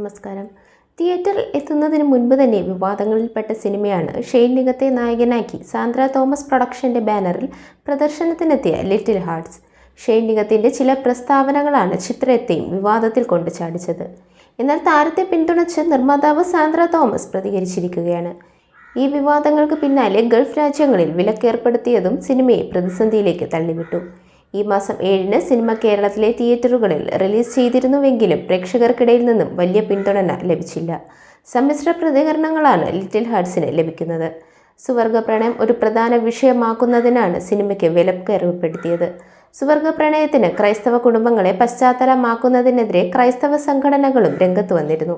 നമസ്കാരം. തിയേറ്ററിൽ എത്തുന്നതിന് മുൻപ് തന്നെ വിവാദങ്ങളിൽപ്പെട്ട സിനിമയാണ് ഷെയ്ൻ നിഗത്തെ നായകനാക്കി സാന്ദ്ര തോമസ് പ്രൊഡക്ഷന്റെ ബാനറിൽ പ്രദർശനത്തിനെത്തിയ ലിറ്റിൽ ഹാർട്സ്. ഷെയ്ൻ നിഗത്തിന്റെ ചില പ്രസ്താവനകളാണ് ചിത്രത്തെയും വിവാദത്തിൽ കൊണ്ടു ചാടിച്ചത്. എന്നാൽ താരത്തെ പിന്തുണച്ച് നിർമ്മാതാവ് സാന്ദ്ര തോമസ് പ്രതികരിച്ചിരിക്കുകയാണ്. ഈ വിവാദങ്ങൾക്ക് പിന്നാലെ ഗൾഫ് രാജ്യങ്ങളിൽ വിലക്കേർപ്പെടുത്തിയതും സിനിമയെ പ്രതിസന്ധിയിലേക്ക് തള്ളിവിട്ടു. ഈ മാസം ഏഴിന് സിനിമ കേരളത്തിലെ തിയേറ്ററുകളിൽ റിലീസ് ചെയ്തിരുന്നുവെങ്കിലും പ്രേക്ഷകർക്കിടയിൽ നിന്നും വലിയ പിന്തുണ ലഭിച്ചില്ല. സമ്മിശ്ര പ്രതികരണങ്ങളാണ് ലിറ്റിൽ ഹാർട്സിന് ലഭിക്കുന്നത്. സുവർഗ പ്രണയം ഒരു പ്രധാന വിഷയമാക്കുന്നതിനാണ് സിനിമയ്ക്ക് വിലക്കേർപ്പെടുത്തിയത്. സുവർഗ പ്രണയത്തിന് ക്രൈസ്തവ കുടുംബങ്ങളെ പശ്ചാത്തലമാക്കുന്നതിനെതിരെ ക്രൈസ്തവ സംഘടനകളും രംഗത്ത് വന്നിരുന്നു.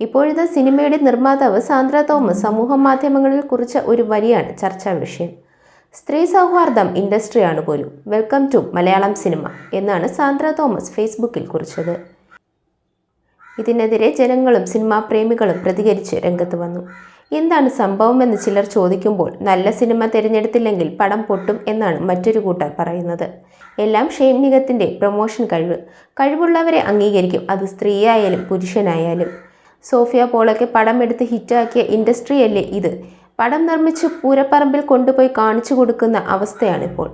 ഇപ്പോഴത്തെ സിനിമയുടെ നിർമ്മാതാവ് സാന്ദ്ര തോമസ് സമൂഹ മാധ്യമങ്ങളിൽ കുറിച്ച ഒരു വരിയാണ് ചർച്ചാ വിഷയം. സ്ത്രീ സൗഹാർദ്ദം ഇൻഡസ്ട്രിയാണ് പോലും. വെൽക്കം ടു മലയാളം സിനിമ എന്നാണ് സാന്ദ്ര തോമസ് ഫേസ്ബുക്കിൽ കുറിച്ചത്. ഇതിനെതിരെ ജനങ്ങളും സിനിമാ പ്രേമികളും പ്രതികരിച്ച് രംഗത്ത് വന്നു. എന്താണ് സംഭവമെന്ന് ചിലർ ചോദിക്കുമ്പോൾ നല്ല സിനിമ തിരഞ്ഞെടുത്തില്ലെങ്കിൽ പടം പൊട്ടും എന്നാണ് മറ്റൊരു കൂട്ടർ പറയുന്നത്. എല്ലാം ഷെയ്നികത്തിന്റെ പ്രൊമോഷൻ കഴിവ്. കഴിവുള്ളവരെ അംഗീകരിക്കും. അത് സ്ത്രീയായാലും പുരുഷനായാലും. സോഫിയ പോളൊക്കെ പടം എടുത്ത് ഹിറ്റാക്കിയ ഇൻഡസ്ട്രിയല്ലേ ഇത്? പടം നിർമ്മിച്ച് പൂരപ്പറമ്പിൽ കൊണ്ടുപോയി കാണിച്ചു കൊടുക്കുന്ന അവസ്ഥയാണിപ്പോൾ.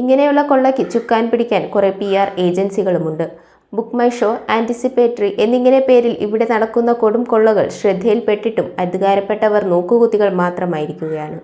ഇങ്ങനെയുള്ള കൊള്ളയ്ക്ക് ചുക്കാൻ പിടിക്കാൻ കുറേ പി ആർ ഏജൻസികളുമുണ്ട്. ബുക്ക് മൈ ഷോ ആന്റിസിപ്പേറ്ററി എന്നിങ്ങനെ പേരിൽ ഇവിടെ നടക്കുന്ന കൊടും കൊള്ളകൾ ശ്രദ്ധയിൽപ്പെട്ടിട്ടും അധികാരപ്പെട്ടവർ നോക്കുകുത്തികൾ മാത്രമായിരിക്കുകയാണ്.